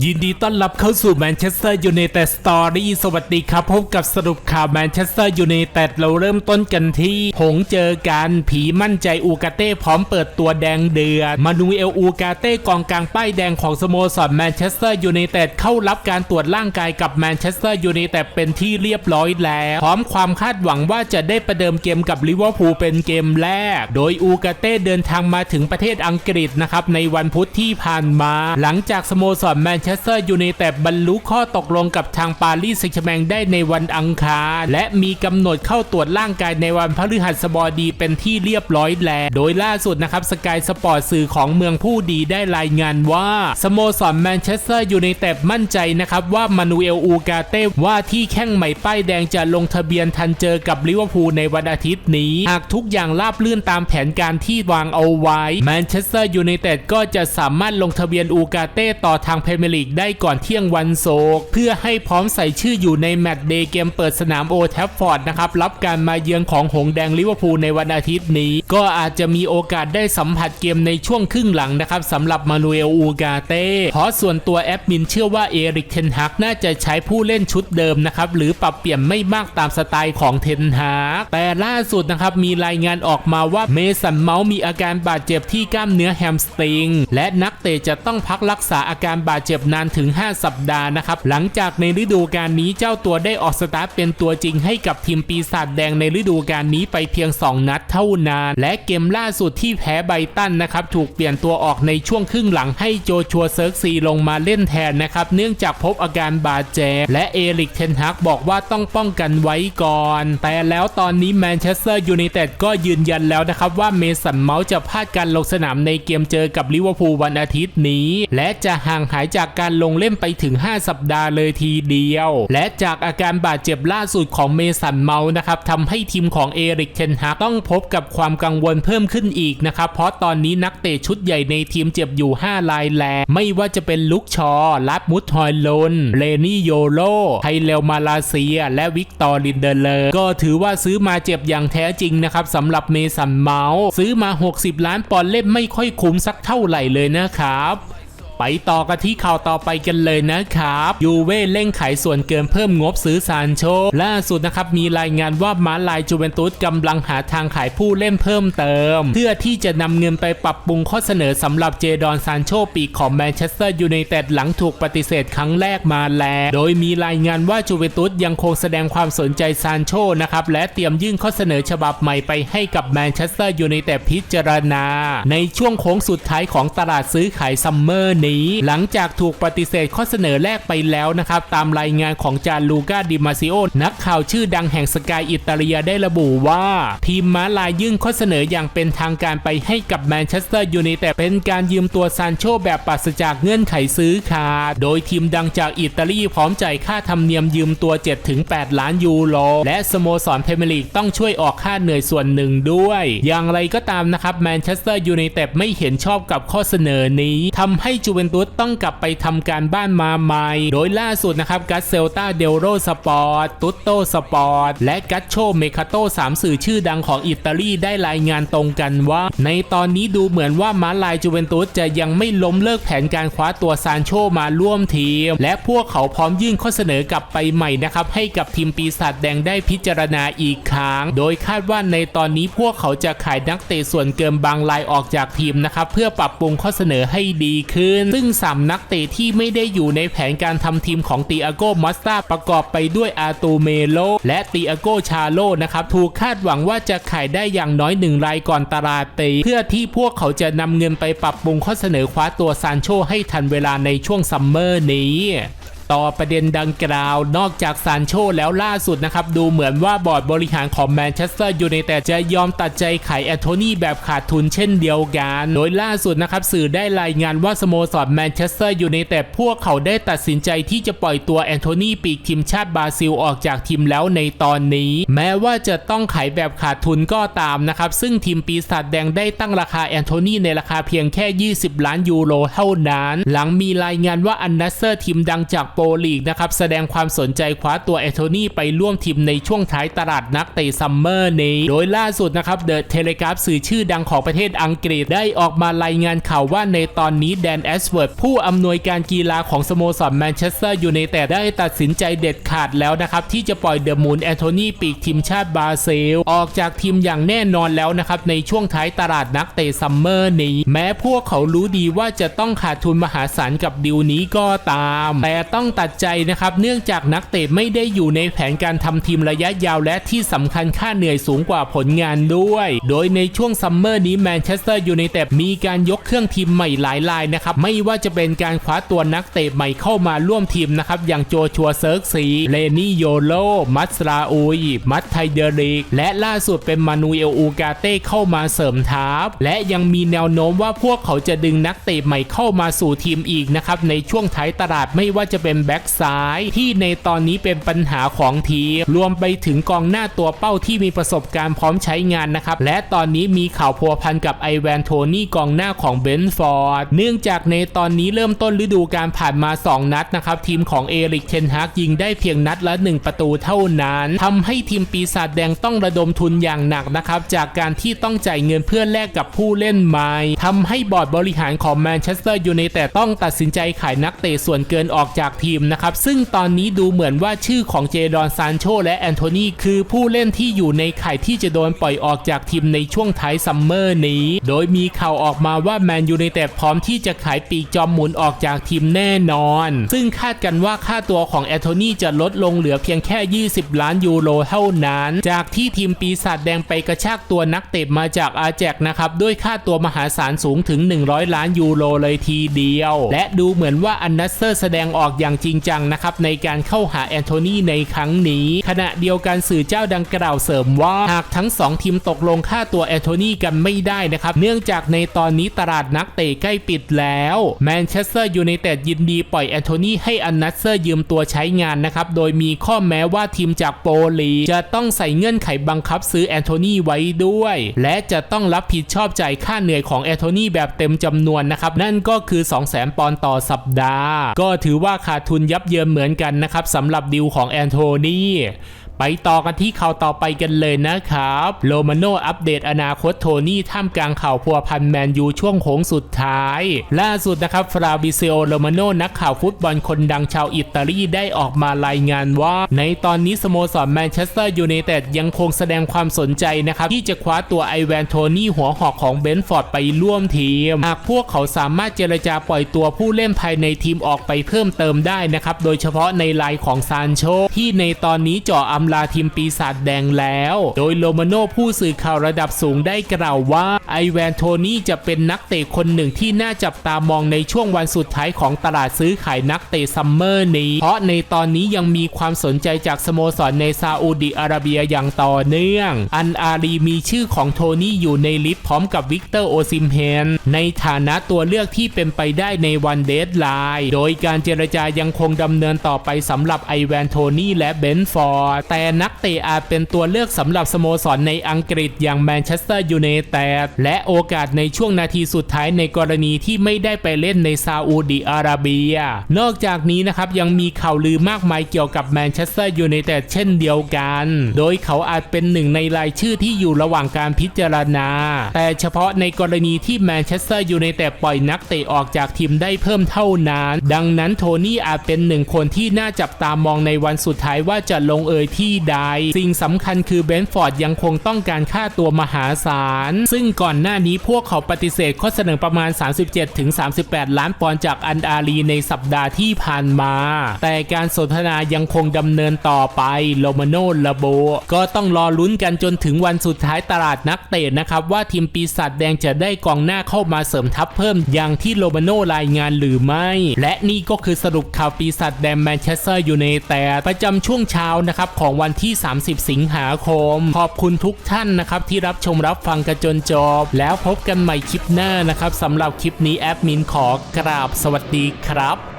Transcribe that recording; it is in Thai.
ยินดีต้อนรับเข้าสู่แมนเชสเตอร์ยูไนเต็ดสตอรี่สวัสดีครับ พบกับสรุปข่าวแมนเชสเตอร์ยูไนเต็ดเราเริ่มต้นกันที่ หงเจอกันผีมั่นใจอูกาเต้พร้อมเปิดตัวแดงเดือดมานูเอลอูกาเต้กองกลางป้ายแดงของสโมสรแมนเชสเตอร์ยูไนเต็ดเข้ารับการตรวจร่างกายกับแมนเชสเตอร์ยูไนเต็ดเป็นที่เรียบร้อยแล้ว พร้อมความคาดหวังว่าจะได้ประเดิมเกมกับลิเวอร์พูลเป็นเกมแรก โดยอูกาเต้เดินทางมาถึงประเทศอังกฤษนะครับในวันพุธที่ผ่านมา หลังจากสโมสรแมนเชสเตอร์ยูไนเต็ดบรรลุข้อตกลงกับทางปารีสแซงต์แชร์แมงได้ในวันอังคาร และมีกำหนดเข้าตรวจร่างกายในวันพฤหัสบดีเป็นที่เรียบร้อยแล้วโดยล่าสุดนะครับสกายสปอร์ตสื่อของเมืองผู้ดีได้รายงานว่าสโมสรแมนเชสเตอร์ยูไนเต็ดมั่นใจนะครับว่ามานูเอลอูกาเต้ว่าที่แข้งใหม่ป้ายแดงจะลงทะเบียนทันเจอกับลิเวอร์พูลในวันอาทิตย์นี้ หากทุกอย่างราบลื่นตามแผนการที่วางเอาไว้แมนเชสเตอร์ยูไนเต็ดก็จะสามารถลงทะเบียนอูกาเต้ต่อทางพเมียร์ลีกได้ก่อนเที่ยงวันโศกเพื่อให้พร้อมใส่ชื่ออยู่ในแมตช์เดย์เกมเปิดสนามโอแทฟฟอร์ดนะครับรับการมาเยือนของหงแดงลิเวอร์พูลในวันอาทิตย์นี้ ก็อาจจะมีโอกาสได้สัมผัสเกมในช่วงครึ่งหลังนะครับสำหรับมานูเอลอูกาเต้เพราะส่วนตัวแอดมินเชื่อว่าเอริกเทนฮักน่าจะใช้ผู้เล่นชุดเดิมนะครับหรือปรับเปลี่ยนไม่มากตามสไตล์ของเทนฮักแต่ล่าสุดนะครับมีรายงานออกมาว่าเมสันเมาส์มีอาการบาดเจ็บที่กล้ามเนื้อแฮมสตริงและนักเตะจะต้องพักรักษาอาการบาดเจ็บนานถึง 5 สัปดาห์นะครับ หลังจากในฤดูกาลนี้เจ้าตัวได้ออกสตาร์ทเป็นตัวจริงให้กับทีมปีศาจแดงในฤดูกาลนี้ไปเพียง 2 นัดเท่านั้นและเกมล่าสุดที่แพ้ไบตันนะครับถูกเปลี่ยนตัวออกในช่วงครึ่งหลังให้โจชัวเซิร์กซีลงมาเล่นแทนนะครับเนื่องจากพบอาการบาดเจ็บและเอริกเทนฮักบอกว่าต้องป้องกันไว้ก่อน แต่แล้วตอนนี้แมนเชสเตอร์ยูไนเต็ดก็ยืนยันแล้วนะครับว่าเมสันเมาส์จะพลาดการลงสนามในเกมเจอกับลิเวอร์พูลวันอาทิตย์นี้ และจะห่างหายจากการลงเล่นไปถึง 5 สัปดาห์เลยทีเดียว และจากอาการบาดเจ็บล่าสุดของเมสันเมาส์นะครับทำให้ทีมของเอริกเทนฮากต้องพบกับความกังวลเพิ่มขึ้นอีกนะครับ เพราะตอนนี้นักเตะชุดใหญ่ในทีมเจ็บอยู่ 5 รายแลไม่ว่าจะเป็นลุกชอลับมุทฮอยลนเลนี่โยโลไฮเลลมาลาเซีย และวิกตอร์ลินเดเลอร์ก็ถือว่าซื้อมาเจ็บอย่างแท้จริงนะครับสำหรับเมสันเมาส์ซื้อมา 60 ล้านปอนด์เล่มไม่ค่อยคุ้มสักเท่าไหร่เลยนะครับ ไปต่อกันที่ข่าวต่อไปกันเลยนะครับ ยูเว่เร่งขายส่วนเกินเพิ่มงบซื้อซานโช ล่าสุดนะครับมีรายงานว่ามาลายจูเวนตุสกำลังหาทางขายผู้เล่นเพิ่มเติม เพื่อที่จะนำเงินไปปรับปรุงข้อเสนอสำหรับเจดอนซานโชปีกของแมนเชสเตอร์ยูไนเต็ดหลังถูกปฏิเสธครั้งแรกมาแล้ว โดยมีรายงานว่าจูเวนตุสยังคงแสดงความสนใจซานโชนะครับและเตรียมยื่นข้อเสนอฉบับใหม่ไปให้กับแมนเชสเตอร์ยูไนเต็ดพิจารณา ในช่วงโค้งสุดท้ายของตลาดซื้อขายซัมเมอร์นี้หลังจากถูกปฏิเสธข้อเสนอแรกไปแล้วนะครับ ตามรายงานของจานลูกาดิมาซิโอนักข่าวชื่อดังแห่งสกายอิตาเลียได้ระบุว่า ทีมม้าลายยื่นข้อเสนออย่างเป็นทางการไปให้กับแมนเชสเตอร์ยูไนเต็ดเป็นการยืมตัวซานโชแบบปราศจากเงื่อนไขซื้อขาด โดยทีมดังจากอิตาลีพร้อมจ่ายค่าธรรมเนียมยืมตัว 7-8 ล้านยูโรและสโมสรเพรเมียร์ลีกต้องช่วยออกค่าเหนื่อยส่วนหนึ่งด้วย อย่างไรก็ตามนะครับแมนเชสเตอร์ยูไนเต็ดไม่เห็นชอบกับข้อเสนอนี้ทำให้จูเวนตุสต้องกลับไปทำการบ้านมาใหม่ โดยล่าสุดนะครับกัสเซลตาเดลโรสปอร์ตตุตโตสปอร์ตและกัตโชเมคาโตสามสื่อชื่อดังของอิตาลีได้รายงานตรงกันว่า ในตอนนี้ดูเหมือนว่ามาลายจูเวนตุสจะยังไม่ล้มเลิกแผนการคว้าตัวซานโชมาร่วมทีม และพวกเขาพร้อมยื่นข้อเสนอกลับไปใหม่นะครับให้กับทีมปีศาจแดงได้พิจารณาอีกครั้ง โดยคาดว่าในตอนนี้พวกเขาจะขายนักเตะส่วนเกินบางรายออกจากทีมนะครับเพื่อปรับปรุงข้อเสนอให้ดีขึ้นซึ่งสามนักเตะที่ไม่ได้อยู่ในแผนการทำทีมของตีอาโกมอสตาประกอบไปด้วยอาตูเมโลและตีอาโกชาโลนะครับถูกคาดหวังว่าจะขายได้อย่างน้อยหนึ่งรายก่อนตลาดตีเพื่อที่พวกเขาจะนำเงินไปปรับปรุงข้อเสนอคว้าตัวซานโชให้ทันเวลาในช่วงซัมเมอร์นี้ ต่อประเด็นดังกล่าว นอกจากซานโชแล้วล่าสุดนะครับ ดูเหมือนว่าบอร์ดบริหารของแมนเชสเตอร์ยูไนเต็ดจะยอมตัดใจขายแอนโทนีแบบขาดทุนเช่นเดียวกัน โดยล่าสุดนะครับสื่อได้รายงานว่าสโมสรแมนเชสเตอร์ยูไนเต็ดพวกเขาได้ตัดสินใจที่จะปล่อยตัวแอนโทนีปีกทีมชาติบราซิลออกจากทีมแล้วในตอนนี้ แม้ว่าจะต้องขายแบบขาดทุนก็ตามนะครับ ซึ่งทีมปีศาจแดงได้ตั้งราคาแอนโทนีในราคาเพียงแค่ 20 ล้านยูโรเท่านั้น หลังมีรายงานว่าอันนัสเซอร์ทีมดังจากโปรลีกนะครับ แสดงความสนใจคว้าตัวแอโทนี่ไปร่วมทีมในช่วงท้ายตลาดนักเตะซัมเมอร์นี้ โดยล่าสุดนะครับเดอะเทเลกราฟสื่อชื่อดังของประเทศอังกฤษได้ออกมารายงานข่าวว่าในตอนนี้แดนแอสเวิร์ดผู้อำนวยการกีฬาของสโมสรแมนเชสเตอร์ยูไนเต็ดได้ตัดสินใจเด็ดขาดแล้วนะครับที่จะปล่อยเดอะมูนแอนโทนีปีกทีมชาติบราซิลออกจากทีมอย่างแน่นอนแล้วนะครับในช่วงท้ายตลาดนักเตะซัมเมอร์นี้ แม้พวกเขารู้ดีว่าจะต้องขาดทุนมหาศาลกับดิวนี้ก็ตาม แต่ต้องตัดใจนะครับ เนื่องจากนักเตะไม่ได้อยู่ในแผนการทำทีมระยะยาวและที่สำคัญค่าเหนื่อยสูงกว่าผลงานด้วย โดยในช่วงซัมเมอร์นี้แมนเชสเตอร์ยูไนเต็ดมีการยกเครื่องทีมใหม่หลายรายนะครับ ไม่ว่าจะเป็นการคว้าตัวนักเตะใหม่เข้ามาร่วมทีมนะครับ อย่างโจชัวเซิร์กซีเลนี่โยโล มัสราอุย มัตไทเดริก และล่าสุดเป็นมานูเอลอูกาเต้เข้ามาเสริมทัพและยังมีแนวโน้มว่าพวกเขาจะดึงนักเตะใหม่เข้ามาสู่ทีมอีกนะครับในช่วงท้ายตลาดไม่ว่าจะเป็นแบ็กซ้าย ที่ในตอนนี้เป็นปัญหาของทีม รวมไปถึงกองหน้าตัวเป้าที่มีประสบการณ์พร้อมใช้งานนะครับ และตอนนี้มีข่าวพัวพันกับไอแวนโทนี่กองหน้าของเบนฟอร์ด เนื่องจากในตอนนี้เริ่มต้นฤดูการผ่านมา 2 นัดนะครับ ทีมของเอริกเทนฮากยิงได้เพียงนัดละ 1 ประตูเท่านั้นทำให้ทีมปีศาจแดงต้องระดมทุนอย่างหนักนะครับ จากการที่ต้องจ่ายเงินเพื่อแลกกับผู้เล่นใหม่ทำให้บอร์ดบริหารของแมนเชสเตอร์ยูไนเต็ดต้องตัดสินใจขายนักเตะส่วนเกินออกจากทีมนะครับ ซึ่งตอนนี้ดูเหมือนว่าชื่อของเจดอนซานโชและแอนโทนีคือผู้เล่นที่อยู่ในข่ายที่จะโดนปล่อยออกจากทีมในช่วงท้ายซัมเมอร์นี้ โดยมีข่าวออกมาว่าแมนยูไนเต็ดพร้อมที่จะขายปีกจอมหมุนออกจากทีมแน่นอน ซึ่งคาดกันว่าค่าตัวของแอนโทนีจะลดลงเหลือเพียงแค่ 20 ล้านยูโรเท่านั้น จากที่ทีมปีศาจแดงไปกระชากตัวนักเตะมาจากอาแจกนะครับ ด้วยค่าตัวมหาศาลสูงถึง 100 ล้านยูโรเลยทีเดียว และดูเหมือนว่าอันนัสเซอร์แสดงออกอย่างจริงจังนะครับในการเข้าหาแอนโทนีในครั้งนี้ ขณะเดียวกันสื่อเจ้าดังกล่าวเสริมว่า หากทั้ง 2 ทีมตกลงค่าตัวแอนโทนีกันไม่ได้นะครับเนื่องจากในตอนนี้ตลาดนักเตะใกล้ปิดแล้วแมนเชสเตอร์ยูไนเต็ดยินดีปล่อยแอนโทนีให้อันนัสเซอร์ยืมตัวใช้งานนะครับโดยมีข้อแม้ว่าทีมจากโปลีจะต้องใส่เงื่อนไขบังคับซื้อแอนโทนีไว้ด้วย และจะต้องรับผิดชอบจ่ายค่าเหนื่อยของแอนโทนีแบบเต็มจำนวนนะครับนั่นก็คือ 2 0 0 0 0 0ปอนด์ต่อสัปดาห์ ก็ถือว่าขาดทุนยับเยินเหมือนกันนะครับสำหรับดิวของแอนโทนี ไปต่อกันที่ข่าวต่อไปกันเลยนะครับโลมาโนอัปเดตอนาคตโทนี่ท่ามกลางข่าวพัวพันแมนยูช่วงโค้งสุดท้าย ล่าสุดนะครับฟราบิเซโอโลมาโนนักข่าวฟุตบอลคนดังชาวอิตาลีได้ออกมารายงานว่า ในตอนนี้สโมสรแมนเชสเตอร์ยูไนเต็ดยังคงแสดงความสนใจนะครับ ที่จะคว้าตัวไอแวนโทนี่หัวหอกของเบนฟอร์ดไปร่วมทีม หากพวกเขาสามารถเจรจาปล่อยตัวผู้เล่นภายในทีมออกไปเพิ่มเติมได้นะครับโดยเฉพาะในลายของซานโชที่ในตอนนี้จ่ออำลาทีมปีศาจแดงแล้ว โดยโลมาโนผู้สื่อข่าวระดับสูงได้กล่าวว่าไอแวนโทนี่จะเป็นนักเตะคนหนึ่งที่น่าจับตามองในช่วงวันสุดท้ายของตลาดซื้อขายนักเตะซัมเมอร์นี้ เพราะในตอนนี้ยังมีความสนใจจากสโมสรในซาอุดิอาระเบียอย่างต่อเนื่อง อันอารีมีชื่อของโทนี่อยู่ในลิสต์พร้อมกับวิกเตอร์โอซิมเฮนในฐานะตัวเลือกที่เป็นไปได้ในวันเดทไลน์ โดยการเจรจายังคงดำเนินต่อไปสำหรับไอแวนโทนี่และเบนฟอร์ดแต่นักเตะอาจเป็นตัวเลือกสำหรับสโมสรในอังกฤษอย่างแมนเชสเตอร์ยูไนเต็ดและโอกาสในช่วงนาทีสุดท้ายในกรณีที่ไม่ได้ไปเล่นในซาอุดิอาระเบีย นอกจากนี้นะครับยังมีข่าวลือมากมายเกี่ยวกับแมนเชสเตอร์ยูไนเต็ดเช่นเดียวกัน โดยเขาอาจเป็นหนึ่งในรายชื่อที่อยู่ระหว่างการพิจารณา แต่เฉพาะในกรณีที่แมนเชสเตอร์ยูไนเต็ดปล่อยนักเตะออกจากทีมได้เพิ่มเท่านั้น ดังนั้นโทนี่อาจเป็นหนึ่งคนที่น่าจับตามองในวันสุดท้ายว่าจะลงเอยที่ใด สิ่งสำคัญคือเบนฟอร์ดยังคงต้องการค่าตัวมหาศาล ซึ่งก่อนหน้านี้พวกเขาปฏิเสธข้อเสนอประมาณ 37-38 ล้านปอนด์จากอันอารีในสัปดาห์ที่ผ่านมา แต่การสนทนายังคงดำเนินต่อไปโลมาโนลาโบ ก็ต้องรอลุ้นกันจนถึงวันสุดท้ายตลาดนักเตะนะครับว่าทีมปีศาจแดงจะได้กองหน้าเข้ามาเสริมทัพเพิ่มอย่างที่โลมาโนรายงานหรือไม่ และนี่ก็คือสรุปข่าวปีศาจแดงแมนเชสเตอร์ยูไนเต็ดประจำช่วงเช้านะครับของของวันที่ 30 สิงหาคม ขอบคุณทุกท่านนะครับที่รับชมรับฟังกันจนจบ แล้วพบกันใหม่คลิปหน้านะครับสำหรับคลิปนี้แอดมินขอกราบสวัสดีครับ